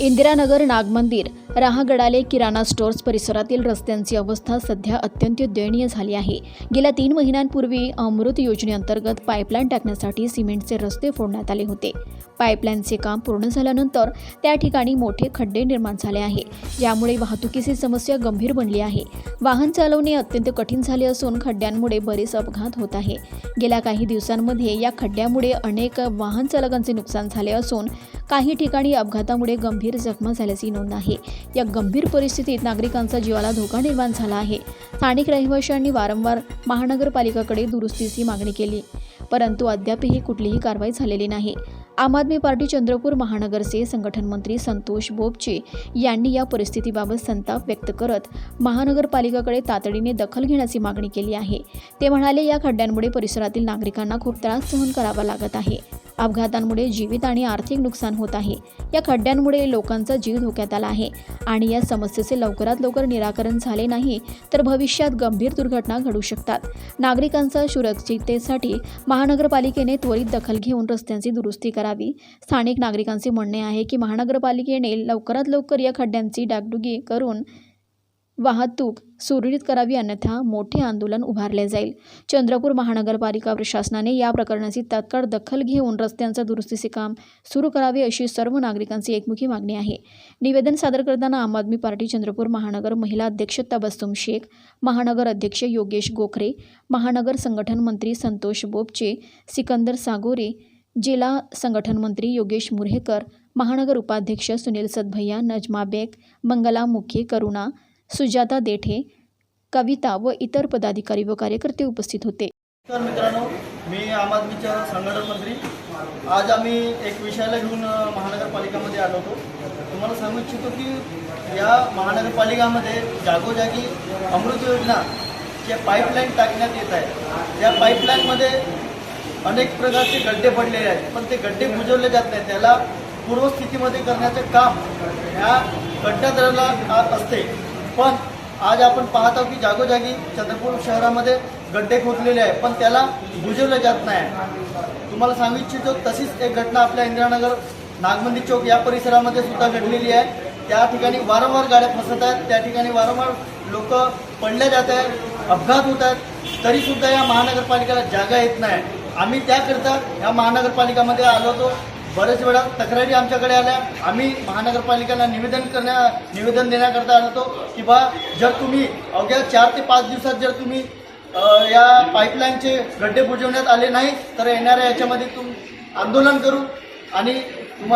इंदिरानगर नागमंदिर राहगडाले किराणा stores परिसरातील रस्त्यांची अवस्था सध्या अत्यंत दयनीय झाली आहे. गेल्या तीन महिन्यांपूर्वी अमृत योजनेअंतर्गत पाईपलाईन टाकण्यासाठी सिमेंटचे रस्ते फोडण्यात आले होते. पाईपलाईनचे काम पूर्ण झाल्यानंतर त्या ठिकाणी मोठे खड्डे निर्माण झाले आहे. ज्यामुळे वाहतुकीची समस्या गंभीर बनली आहे. वाहन चालवणे अत्यंत कठीण झाले असून खड्ड्यांमुळे बरेच अपघात होत आहे. गेल्या काही दिवसांमध्ये या खड्ड्यामुळे अनेक वाहन चालकांचे नुकसान झाले असून काही ठिकाणी अपघातामुळे गंभीर जखमा झाल्याची नोंद आहे. या गंभीर परिस्थितीत नागरिकांचा जीवाला धोका निर्माण झाला आहे. स्थानिक रहिवाशांनी वारंवार महानगरपालिकाकडे दुरुस्तीची मागणी केली. परंतु अद्यापही कुठलीही कारवाई झालेली नाही. आम आदमी पार्टी चंद्रपूर महानगरचे संघटन मंत्री संतोष बोपचे यांनी या परिस्थितीबाबत संताप व्यक्त करत महानगरपालिकाकडे तातडीने दखल घेण्याची मागणी केली आहे. ते म्हणाले या खड्ड्यांमुळे परिसरातील नागरिकांना खूप त्रास सहन करावा लागत आहे. अपघातांमुळे जीवित आणि आर्थिक नुकसान होत आहे. या खड्ड्यांमुळे लोकांचा जीव धोक्यात आला आहे. आणि या समस्येचे लवकरात लवकर निराकरण झाले नाही तर भविष्यात गंभीर दुर्घटना घडू शकतात. नागरिकांच्या सुरक्षिततेसाठी महानगरपालिकेने त्वरित दखल घेऊन रस्त्यांची दुरुस्ती करावी. स्थानिक नागरिकांचे म्हणणे आहे की महानगरपालिकेने लवकरात लवकर या खड्ड्यांची डागडुगी करून वाहतूक सुरळीत करावी अन्यथा मोठे आंदोलन उभारले जाईल. चंद्रपूर महानगरपालिका प्रशासनाने या प्रकरणाची तात्काळ दखल घेऊन रस्त्यांचं दुरुस्तीचे काम सुरू करावे अशी सर्व नागरिकांची एकमुखी मागणी आहे. निवेदन सादर करताना आम आदमी पार्टी चंद्रपूर महानगर महिला अध्यक्ष तबस्सुम शेख महानगर अध्यक्ष योगेश गोखरे महानगर संघटन मंत्री संतोष बोपचे सिकंदर सागोरे जिल्हा संघटन मंत्री योगेश मुरेकर महानगर उपाध्यक्ष सुनील सदभैया नजमा बेग मंगला मुखे करुणा सुजाता देठे कविता व इतर पदाधिकारी व कार्यकर्ते उपस्थित होते. तर मित्रांनो मी आम आदमीच्या संघटन मंत्री. आज आम्ही एक विषयाला घेऊन महानगरपालिकामध्ये आलो होतो. तुम्हाला सांगू इच्छितो की या महानगरपालिकामध्ये जागोजागी अमृत योजना जे पाईपलाईन टाकण्यात येत आहे. त्या पाईपलाईनमध्ये अनेक प्रकारचे गड्डे पडलेले आहेत पण ते गड्डे बुजवले जात नाही त्याला पूर्वस्थितीमध्ये करण्याचं काम ह्या गड्ड्याद्राला असते. पण आज आपण पाहत आहोत की जागोजागी चंद्रपूर शहरामध्ये गड्डे खोदलेले आहे पण त्याला बुजवलं जात नाही. तुम्हाला सांगू इच्छितो तशीच एक घटना आपल्या इंदिरानगर नागमंदी चौक या परिसरामध्ये सुद्धा घडलेली आहे. त्या ठिकाणी वारंवार गाड्या फसत आहेत त्या ठिकाणी वारंवार लोक पडल्या जात आहेत अपघात होत आहेत. तरीसुद्धा या महानगरपालिकेला जागा येत नाही. आम्ही त्याकरिता या महानगरपालिकामध्ये आलो होतो. बरेच वेळा तक्रारी आमच्याकडे आल्या. आम्ही महानगरपालिकेला निवेदन करण्या निवेदन देण्याकरता आलो होतो की बा जर तुम्ही अवघ्या चार ते पाच दिवसात जर तुम्ही या पाईपलाईनचे गड्डे बुजवण्यात आले नाही तर येणाऱ्या याच्यामध्ये तुम आंदोलन करू आणि तुम्हाला